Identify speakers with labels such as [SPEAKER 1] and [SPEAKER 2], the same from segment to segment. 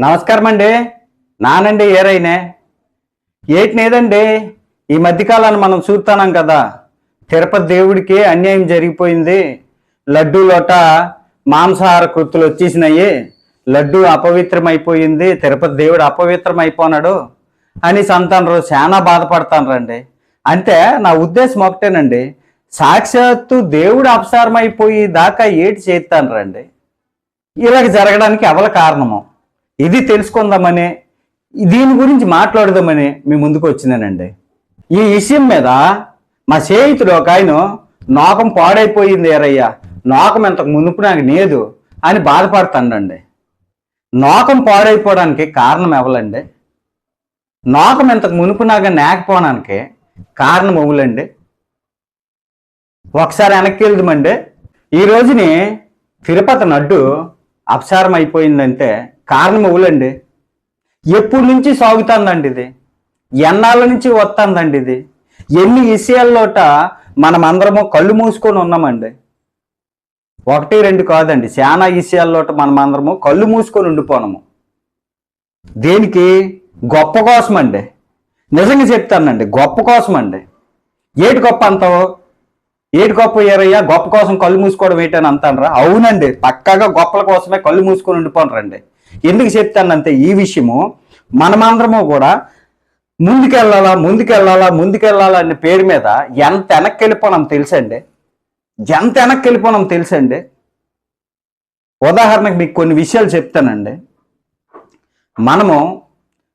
[SPEAKER 1] నమస్కారం అండి. నానండి ఏరైనే? ఏటినేదండి? ఈ మధ్యకాలాన్ని మనం చూస్తున్నాం కదా. తిరుపతి దేవుడికి అన్యాయం జరిగిపోయింది. లడ్డు లోట మాంసాహార కృతులు వచ్చేసినాయి. లడ్డు అపవిత్రమైపోయింది. తిరుపతి దేవుడు అపవిత్రమైపోనాడు అని సంతానరు చాలా బాధపడతానరండి. అంటే నా ఉద్దేశం ఒకటేనండి. సాక్షాత్తు దేవుడు అపసారమైపోయి దాకా ఏటి చేస్తానరండి? ఇలాగ జరగడానికి ఎవల కారణము? ఇది తెలుసుకుందామని దీని గురించి మాట్లాడదామని మీ ముందుకు వచ్చినానండి. ఈ విషయం మీద మా స్నేహితుడు ఒక ఆయన నోకం పాడైపోయింది ఏరయ్యా నోకం ఇంతకు మునుపు నాకు లేదు అని బాధపడుతుండండి. నోకం పాడైపోవడానికి కారణం ఎవలండి? నోకం ఇంతకు మునుపు నాకు నేకపోవడానికి కారణం ఎవలండి? ఒకసారి వెనక్కి వెళ్దామండి. ఈ రోజుని తిరుపతి నడ్డు అపసారం అయిపోయిందంటే కారణం ఇవ్వలండి ఎప్పటి నుంచి సాగుతుందండి ఇది? ఎన్నాళ్ళ నుంచి వస్తుందండి ఇది? ఎన్ని విషయాల్లోట మనం అందరము కళ్ళు మూసుకొని ఉన్నామండి? ఒకటి రెండు కాదండి. చాలా విషయాల్లోట మనం అందరము కళ్ళు మూసుకొని ఉండిపోనము. దేనికి? గొప్ప కోసమండి. నిజంగా చెప్తానండి. గొప్ప కోసమండి. ఏటి గొప్ప అంటావు ఏటి గొప్ప ఏరయ్యా గొప్ప కోసం కళ్ళు మూసుకోవడం ఏంటని అంటానరా? అవునండి పక్కాగా గొప్పల కోసమే కళ్ళు మూసుకొని ఉండిపోనరండి. ఎందుకు చెప్తానంటే ఈ విషయము మనమందరము కూడా ముందుకెళ్ళాలా ముందుకెళ్ళాలా ముందుకెళ్ళాలా అనే పేరు మీద ఎంత వెనక్కి వెళ్ళిపోనాం తెలుసండి? ఎంత వెనక్కి వెళ్ళిపోనాం తెలుసండి? ఉదాహరణకు మీకు కొన్ని విషయాలు చెప్తానండి. మనము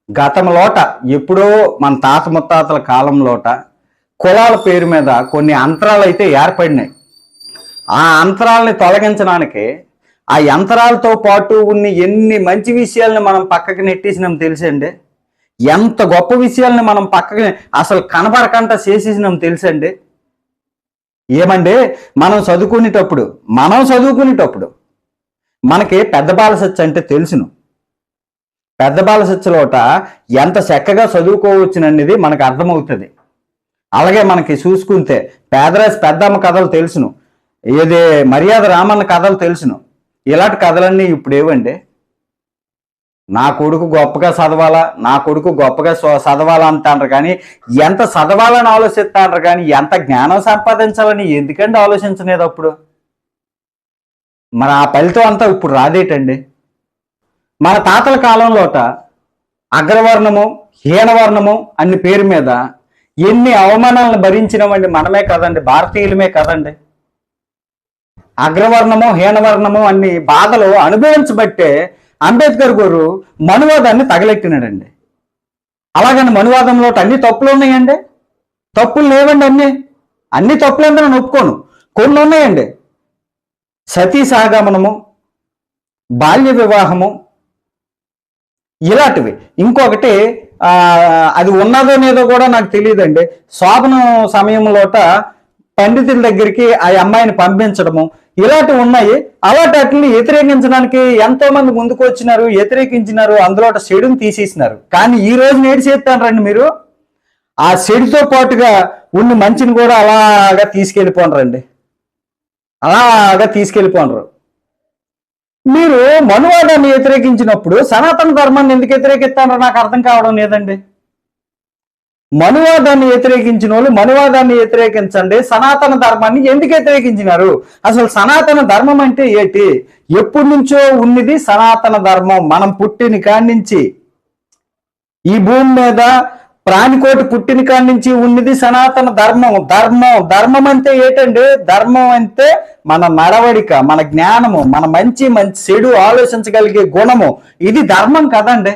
[SPEAKER 1] గతంలోట ఎప్పుడో మన తాత ముత్తాతల కాలంలోట కులాల పేరు మీద కొన్ని అంతరాలు అయితే ఏర్పడినాయి. ఆ అంతరాలని తొలగించడానికి ఆ యంత్రాలతో పాటు ఉన్న ఎన్ని మంచి విషయాల్ని మనం పక్కకి నెట్టేసినాం తెలుసండి? ఎంత గొప్ప విషయాల్ని మనం పక్కకి అసలు కనబడకుండా చేసేసినాం తెలుసండి? ఏమండి? మనం చదువుకునేటప్పుడు మనం చదువుకునేటప్పుడు మనకి పెద్ద బాలసచ్చ అంటే తెలుసును. పెద్ద బాలసచ్చలోట ఎంత చక్కగా చదువుకోవచ్చుననేది మనకు అర్థమవుతుంది. అలాగే మనకి చూసుకుంటే పేదరాజు పెద్దమ్మ కథలు తెలుసును. ఏది మర్యాద రామన్న కథలు తెలుసును. ఇలాంటి కథలన్నీ ఇప్పుడు ఏవండి? నా కొడుకు గొప్పగా చదవాలా? నా కొడుకు గొప్పగా చదవాలా అంటారు కానీ ఎంత చదవాలని ఆలోచిస్తాండ్రు కానీ ఎంత జ్ఞానం సంపాదించాలని ఎందుకండి ఆలోచించలేదు అప్పుడు? మరి ఆ ఫలితం అంతా ఇప్పుడు రాదేటండి? మన తాతల కాలంలోట అగ్రవర్ణము హీనవర్ణము అన్ని పేరు మీద ఎన్ని అవమానాలను భరించినవండి మనమే కదండి భారతీయులమే కదండి. అగ్రవర్ణము హీనవర్ణము అన్ని బాధలు అనుభవించబట్టే అంబేద్కర్ గారు మనువాదాన్ని తగలెట్టినాడండి. అలాగని మనువాదంలో అన్ని తప్పులు ఉన్నాయండి? తప్పులు లేవండి అన్నీ? అన్ని తప్పులు అంటే నేను ఒప్పుకోను. కొన్ని ఉన్నాయండి. సతీ సహగమనము బాల్య వివాహము ఇలాంటివి. ఇంకొకటి అది ఉన్నదో లేదో కూడా నాకు తెలియదండి శోభనం సమయంలోట పండితుల దగ్గరికి ఆ అమ్మాయిని పంపించడము. ఇలాంటివి ఉన్నాయి. అలాంటి వాటిని వ్యతిరేకించడానికి ఎంతో మంది ముందుకు వచ్చినారు వ్యతిరేకించినారు అందులో చెడుని తీసేసినారు. కానీ ఈ రోజు నేటి చేస్తారండి మీరు. ఆ షెడ్తో పాటుగా ఉన్న మంచిని కూడా అలాగా తీసుకెళ్ళిపోనరండి అలాగా తీసుకెళ్ళిపోనరు మీరు మనువాదాన్ని వ్యతిరేకించినప్పుడు సనాతన ధర్మాన్ని ఎందుకు వ్యతిరేకిస్తారో నాకు అర్థం కావడం లేదండి. మనువాదాన్ని వ్యతిరేకించిన వాళ్ళు మనువాదాన్ని వ్యతిరేకించండి. సనాతన ధర్మాన్ని ఎందుకు వ్యతిరేకించినారు? అసలు సనాతన ధర్మం అంటే ఏంటి? ఎప్పటి నుంచో ఉన్నది సనాతన ధర్మం. మనం పుట్టిన కాడి నుంచి ఈ భూమి మీద ప్రాణికోటి పుట్టిన కాడి నుంచి ఉన్నది సనాతన ధర్మం. ధర్మం ధర్మం అంటే ఏంటండి? ధర్మం అంటే మన నడవడిక మన జ్ఞానము మన మంచి మంచి చెడు ఆలోచించగలిగే గుణము. ఇది ధర్మం కదండి.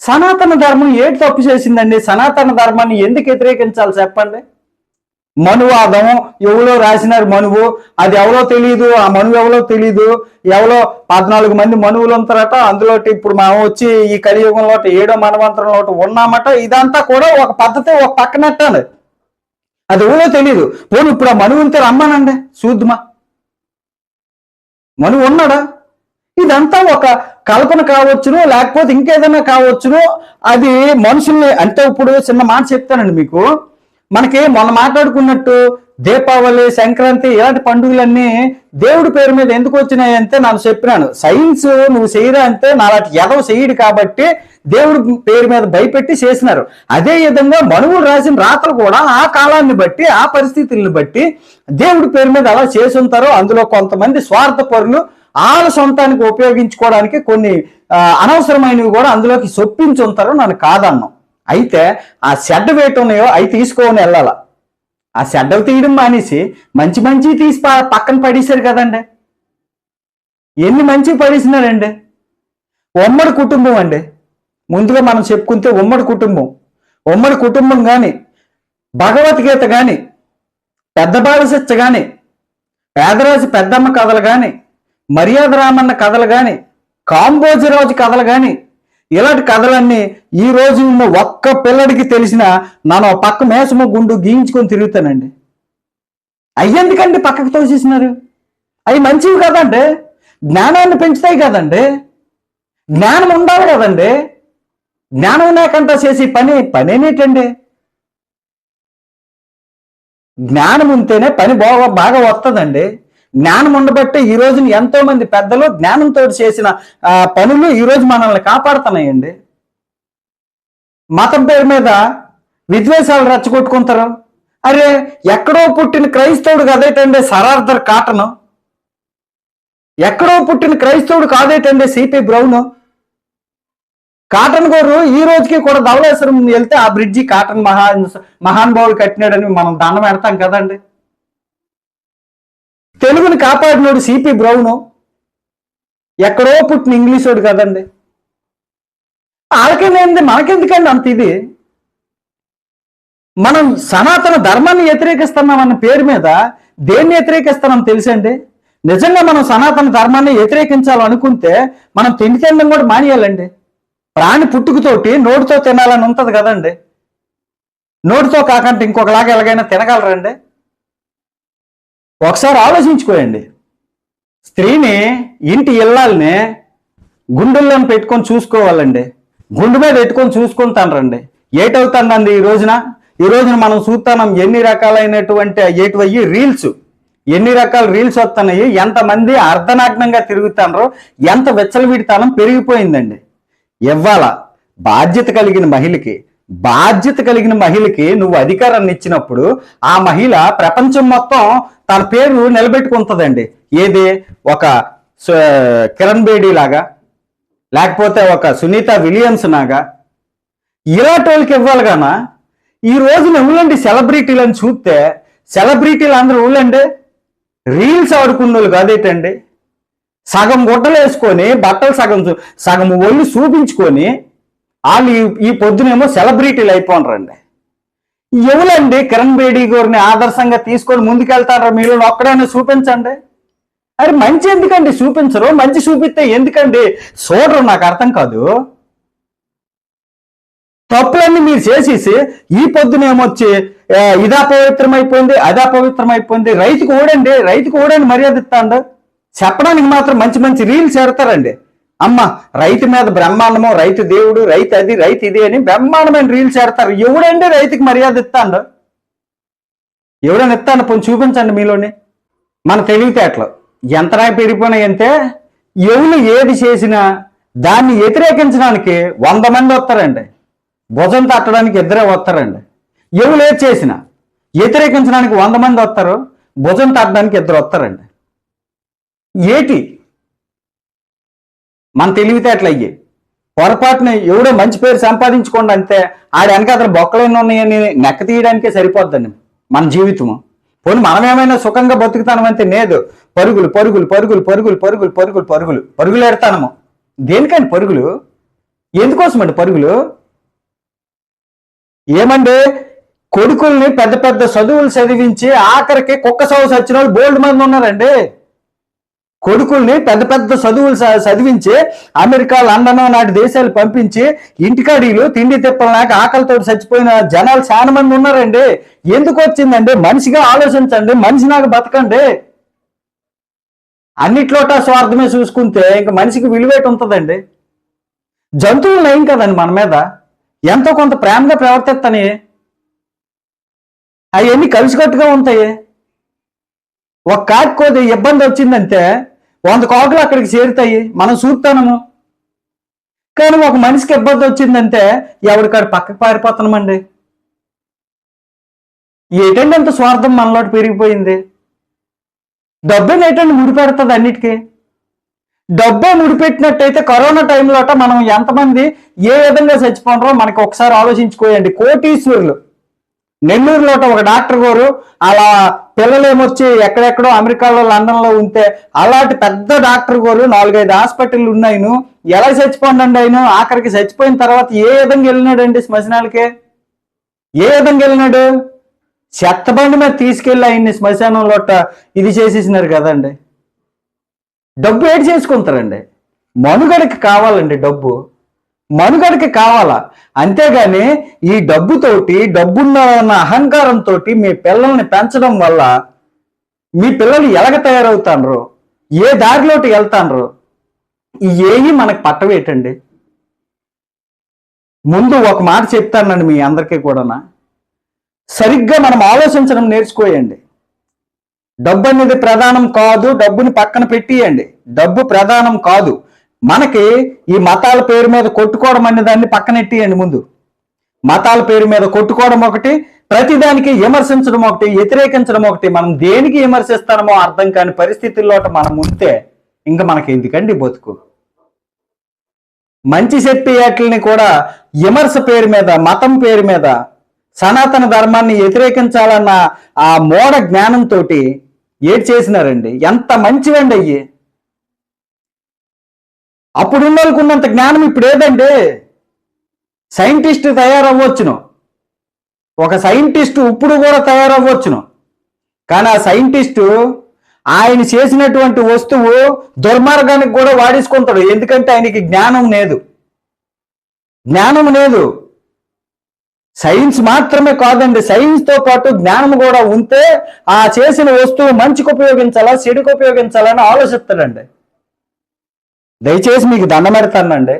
[SPEAKER 1] సనాతన ధర్మం ఏటి తప్పు చేసిందండి? సనాతన ధర్మాన్ని ఎందుకు వ్యతిరేకించాలి చెప్పండి. మనువాదం ఎవరో రాసినారు మనువు. అది ఎవరో తెలియదు ఆ మనువు ఎవరో తెలియదు ఎవరో పద్నాలుగు మంది మనువులు ఉంటారట. అందులో ఇప్పుడు మనం వచ్చి ఈ కలియుగంలో ఏడో మనవంతరంలో ఉన్నామట. ఇదంతా కూడా ఒక పద్ధతి ఒక పక్కనట్టండి అది ఎవరో తెలియదు పోనీ ఇప్పుడు ఆ మనువు ఉంటే రమ్మానండి. చూద్దుమా? మనువు ఉన్నాడా? ఇదంతా ఒక కల్పన కావచ్చును లేకపోతే ఇంకేదైనా కావచ్చును. అది మనుషుల్ని అంటే ఇప్పుడు చిన్న మాట చెప్తానండి మీకు. మనకి మొన్న మాట్లాడుకున్నట్టు దీపావళి సంక్రాంతి ఇలాంటి పండుగలన్నీ దేవుడి పేరు మీద ఎందుకు వచ్చినాయి అంటే నాకు చెప్పినాను. సైన్స్ నువ్వు చేయరా అంటే నాలాంటి ఎదవ చేయడు కాబట్టి దేవుడి పేరు మీద భయపెట్టి చేసినారు. అదే విధంగా మనువులు రాసిన రాతలు కూడా ఆ కాలాన్ని బట్టి ఆ పరిస్థితులను బట్టి దేవుడి పేరు మీద అలా చేసి ఉంటారో అందులో కొంతమంది స్వార్థ పరులు వాళ్ళ సొంతానికి ఉపయోగించుకోవడానికి కొన్ని అనవసరమైనవి కూడా అందులోకి చొప్పించి ఉంటారు నన్ను కాదన్నాం. అయితే ఆ షెడ్ వేటు ఉన్నాయో అవి తీసుకోని వెళ్ళాల. ఆ షెడ్డలు తీయడం మానేసి మంచి మంచి తీసి ప- పక్కన పడేశారు కదండి. ఎన్ని మంచి పడేసినారండి. ఉమ్మడి కుటుంబం అండి. ముందుగా మనం చెప్పుకుంటే ఉమ్మడి కుటుంబం. ఉమ్మడి కుటుంబం కానీ భగవద్గీత కానీ పెద్ద బాలశిచ్చ కానీ పేదరాజు పెద్దమ్మ కథలు కానీ మర్యాద రామన్న కథలు కానీ కాంబోజరాజు కథలు కానీ ఇలాంటి కథలన్నీ ఈ రోజు ఉన్న ఒక్క పిల్లడికి తెలిసిన నన్ను పక్క మేసము గుండు గీయించుకొని తిరుగుతానండి. అయ్యేందుకండి పక్కకు తోసేసినారు? అవి మంచివి కదండి. జ్ఞానాన్ని పెంచుతాయి కదండి. జ్ఞానం ఉండాలి కదండి. జ్ఞానం లేకుండా చేసి పని పనేనేటండి జ్ఞానం ఉంటేనే పని బాగా బాగా వస్తుందండి. జ్ఞానం ఉండబట్టే ఈ రోజున ఎంతో మంది పెద్దలు జ్ఞానంతో చేసిన పనులు ఈ రోజు మనల్ని కాపాడుతున్నాయండి. మతం పేరు మీద విద్వేషాలు రెచ్చగొట్టుకుంటారు. అరే ఎక్కడో పుట్టిన క్రైస్తవుడు కదేటండి సరార్దర్ కాటను. ఎక్కడో పుట్టిన క్రైస్తవుడు కాదేటండి సిపి బ్రౌన్. కాటన్ గారు ఈ రోజుకి కూడా ధవళేశ్వరం వెళ్తే ఆ బ్రిడ్జి కాటన్ మహా మహానుభావులు కట్టినాడని మనం దండం పెడతాం కదండి. తెలుగుని కాపాడినోడు సిపి బ్రౌను ఎక్కడో పుట్టిన ఇంగ్లీషోడు కదండి. వాళ్ళకేంది మనకెందుకండి అంత ఇది? మనం సనాతన ధర్మాన్ని వ్యతిరేకిస్తున్నామన్న పేరు మీద దేన్ని వ్యతిరేకిస్తున్నాం తెలుసండి? నిజంగా మనం సనాతన ధర్మాన్ని వ్యతిరేకించాలనుకుంటే మనం తిండి తినడం కూడా మానేయాలండి. ప్రాణి పుట్టుకతోటి నోటితో తినాలని ఉంటుంది కదండి. నోటితో కాకుండా ఇంకొకలాగా ఎలాగైనా తినగలరండి. ఒకసారి ఆలోచించుకోయండి. స్త్రీని ఇంటి ఇల్లాలని గుండెల్లో పెట్టుకొని చూసుకోవాలండి. గుండు మీద పెట్టుకొని చూసుకుంటానండి ఏటవుతుందండి ఈ రోజున? ఈ రోజున మనం చూస్తున్నాం ఎన్ని రకాలైనటువంటి ఏటువయ్యి రీల్స్. ఎన్ని రకాల రీల్స్ వస్తున్నాయి? ఎంతమంది అర్ధనాగ్నంగా తిరుగుతారో ఎంత విచ్చలవిడితనం పెరిగిపోయిందండి. ఇవ్వాల బాధ్యత కలిగిన మహిళకి బాధ్యత కలిగిన మహిళకి నువ్వు అధికారాన్ని ఇచ్చినప్పుడు ఆ మహిళ ప్రపంచం మొత్తం తన పేరు నిలబెట్టుకుంటుందండి. ఏది? ఒక కిరణ్ బేడీ లాగా లేకపోతే ఒక సునీత విలియమ్స్ లాగా ఇలాంటి ఇవ్వాలి కానా ఈ రోజున ఊళ్ళండి సెలబ్రిటీలను చూస్తే సెలబ్రిటీలు అందరూ ఊళ్ళండి రీల్స్ ఆడుకున్న వాళ్ళు కాదేటండి? సగం గుడ్డలు వేసుకొని బట్టలు సగం చూ- సగం ఒళ్ళు చూపించుకొని వాళ్ళు ఈ- ఈ పొద్దునేమో సెలబ్రిటీలు అయిపోనరండి. ఎవరండి కిరణ్ బేడీ గారిని ఆదర్శంగా తీసుకొని ముందుకెళ్తారా? మీరు ఒక్కడైనా చూపించండి. అరే మంచి ఎందుకండి చూపించరు? మంచి చూపిస్తే ఎందుకండి? చూడరు నాకు అర్థం కాదు. తప్పులన్నీ మీరు చేసేసి ఈ పొద్దునేమొచ్చి ఇదా పవిత్రం అయిపోయింది అదా పవిత్రం అయిపోయింది రైతుకు ఓడండి రైతుకు ఓడండి మర్యాద ఇస్తాండు. చెప్పడానికి మాత్రం మంచి మంచి రీల్స్ ఎడతారండి అమ్మ రైతు మీద బ్రహ్మాండము రైతు దేవుడు రైతు అది రైతు ఇది అని బ్రహ్మాండమైన రీల్స్ ఎడతారు ఎవడండి రైతుకి మర్యాద ఇస్తాడు? ఎవడని ఇస్తాను పొంది చూపించండి మీలోని. మన తెలివితేటలు. ఎంతనా పెరిగిపోయినాయంటే ఎవరు ఏది చేసినా దాన్ని వ్యతిరేకించడానికి వంద మంది వస్తారండి. భుజం తట్టడానికి ఇద్దరే వస్తారండి. ఎవరు ఏది చేసినా వ్యతిరేకించడానికి వంద మంది వస్తారు. భుజం తట్టడానికి ఇద్దరు వస్తారండి. ఏటి? మన తెలివితేటలు అయ్యి పొరపాటున ఎవడో మంచి పేరు సంపాదించుకోండి అంతే ఆడ వెనక అతను బొక్కలెన్ని ఉన్నాయని నెక్క తీయడానికే సరిపోద్దండి మన జీవితము. పోనీ మనం ఏమైనా సుఖంగా బతుకుతానమంటే లేదు. పరుగులు పరుగులు పరుగులు పరుగులు పరుగులు పరుగులు పరుగులు పరుగులు ఎడతానము దేనికండి పరుగులు? ఎందుకోసమండి పరుగులు? ఏమండి? కొడుకుల్ని పెద్ద పెద్ద చదువులు చదివించి ఆఖరికి కుక్క సౌస్ వచ్చిన వాళ్ళు బోల్డ్ మంది ఉన్నారండి. కొడుకుల్ని పెద్ద పెద్ద చదువులు చదివించి అమెరికా లండన్ నాటి దేశాలు పంపించి ఇంటికాడీలు తిండి తిప్పలనాక ఆకలితో చచ్చిపోయిన జనాలు చాలా మంది ఉన్నారండి. ఎందుకు వచ్చిందండి? మనిషిగా ఆలోచించండి. మనిషి నాకు బతకండి. అన్నిట్లోట స్వార్థమే చూసుకుంటే ఇంకా మనిషికి విలువేట ఉంటుందండి. జంతువులు నయం కదండి మన మీద. ఎంతో కొంత ప్రేమగా ప్రవర్తిస్తాయి. అవన్నీ కలిసికట్టుగా ఉంటాయి. ఒక కాకి కొద్ది ఇబ్బంది వచ్చిందంటే వంద కాకులు అక్కడికి చేరుతాయి. మనం చూస్తాము కానీ ఒక మనిషికి ఇబ్బంది వచ్చిందంటే ఎవరికాడ పక్కకు పారిపోతున్నామండి? ఏటండి అంత స్వార్థం మనలో పెరిగిపోయింది? డబ్బే ఏంటండి ముడిపెడుతుంది అన్నిటికీ. డబ్బే ముడిపెట్టినట్టయితే కరోనా టైంలోట మనం ఎంతమంది ఏ విధంగా చచ్చిపోనరో మనకి ఒకసారి ఆలోచించుకోయండి. కోటీశ్వరులు. నెల్లూరులో ఒక డాక్టర్ గారు అలా పిల్లలేమొచ్చి ఎక్కడెక్కడో అమెరికాలో లండన్లో ఉంటే అలాంటి పెద్ద డాక్టర్ గారు నాలుగైదు హాస్పిటల్ ఉన్నాయను. ఎలా చచ్చిపోండి ఆయన? ఆఖరికి చచ్చిపోయిన తర్వాత ఏ విధంగా వెళ్ళినాడండి శ్మశానాలకి? ఏ విధంగా వెళ్ళినాడు? చెత్తబండి మీద తీసుకెళ్ళి ఆయన్ని శ్మశానంలో ఇది చేసేసినారు కదండి. డబ్బు ఏడు చేసుకుంటారండి. మనుగడకి కావాలండి డబ్బు. మనుగడకి కావాలా? అంతేగాని ఈ డబ్బుతోటి డబ్బున్న ఉన్న అహంకారంతో మీ పిల్లల్ని పెంచడం వల్ల మీ పిల్లలు ఎలాగ తయారవుతాండ్రు ఏ దారిలోకి వెళ్తాండ్రు ఏవి మనకు పట్టవేటండి. ముందు ఒక మాట చెప్తానండి మీ అందరికీ కూడానా. సరిగ్గా మనం ఆలోచించడం నేర్చుకోయండి. డబ్బు అనేది ప్రధానం కాదు డబ్బుని పక్కన పెట్టియండి. డబ్బు ప్రధానం కాదు. మనకి ఈ మతాల పేరు మీద కొట్టుకోవడం అనే దాన్ని పక్కనెట్టియండి ముందు. మతాల పేరు మీద కొట్టుకోవడం ఒకటి ప్రతిదానికి విమర్శించడం ఒకటి వ్యతిరేకించడం ఒకటి. మనం దేనికి విమర్శిస్తామో అర్థం కాని పరిస్థితుల్లో మనం ఉంటే ఇంకా మనకి ఎందుకండి బతుకు? మంచి చెప్పే వాటిని కూడా విమర్శ పేరు మీద మతం పేరు మీద సనాతన ధర్మాన్ని వ్యతిరేకించాలన్న ఆ మూఢ జ్ఞానంతో ఏడ్ చేసినారండి. ఎంత మంచివండి అయ్యి. అప్పుడున్న వాళ్ళకు ఉన్నంత జ్ఞానం ఇప్పుడు ఏదండి సైంటిస్ట్ తయారవ్వచ్చును. ఒక సైంటిస్ట్ ఇప్పుడు కూడా తయారవ్వచ్చును. కానీ ఆ సైంటిస్టు ఆయన చేసినటువంటి వస్తువు దుర్మార్గానికి కూడా వాడేసుకుంటాడు. ఎందుకంటే ఆయనకి జ్ఞానం లేదు. జ్ఞానం లేదు. సైన్స్ మాత్రమే కాదండి. సైన్స్తో పాటు జ్ఞానం కూడా ఉంటే ఆ చేసిన వస్తువు మంచికి ఉపయోగించాలా చెడుకు ఉపయోగించాలని ఆలోచిస్తాడండి. దయచేసి మీకు దండమెడతానండి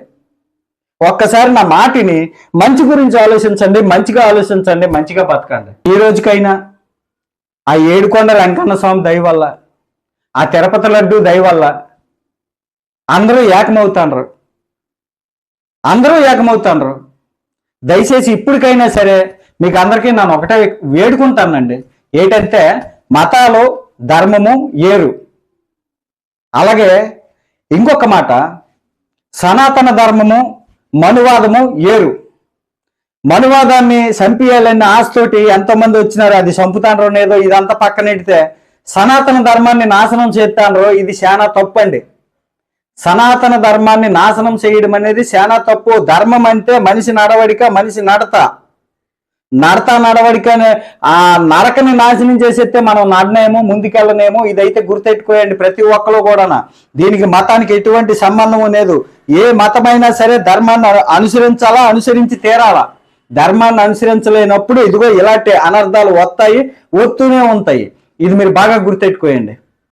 [SPEAKER 1] ఒక్కసారి నా మాటిని మంచి గురించి ఆలోచించండి మంచిగా ఆలోచించండి మంచిగా బతకండి. ఈ రోజుకైనా ఆ ఏడుకొండ వెంకన్న స్వామి దయ వల్ల ఆ తిరుపతి లడ్డు దయ వల్ల అందరూ ఏకమవుతాండ్రు. అందరూ ఏకమవుతాండ్రు. దయచేసి ఇప్పటికైనా సరే మీకు అందరికీ నేను ఒకటే వేడుకుంటానండి. ఏంటంటే మతాలు ధర్మము ఏరు. అలాగే ఇంకొక మాట సనాతన ధర్మము మనువాదము ఏరు. మనువాదాన్ని చంపియాలన్న ఆశతోటి ఎంతమంది వచ్చినారు అది చంపుతాండ్రో లేదో ఇదంతా పక్కనెడితే సనాతన ధర్మాన్ని నాశనం చేస్తాండ్రో ఇది చాలా తప్పండి. సనాతన ధర్మాన్ని నాశనం చేయడం అనేది చాలా తప్పు. ధర్మం అంటే మనిషి నడవడిక మనిషి నడత. నడత నడవడికనే ఆ నరకని నాశనం చేసేస్తే మనం నడనేమో ముందుకెళ్ళనేమో ఇదైతే గుర్తెట్టుకోయండి ప్రతి ఒక్కరు కూడా దీనికి మతానికి ఎటువంటి సంబంధం లేదు. ఏ మతమైనా సరే ధర్మాన్ని అనుసరించాలా అనుసరించి తీరాలా? ధర్మాన్ని అనుసరించలేనప్పుడు ఇదిగో ఇలాంటి అనర్థాలు వస్తాయి వస్తూనే ఉంటాయి. ఇది మీరు బాగా గుర్తెట్టుకోయండి.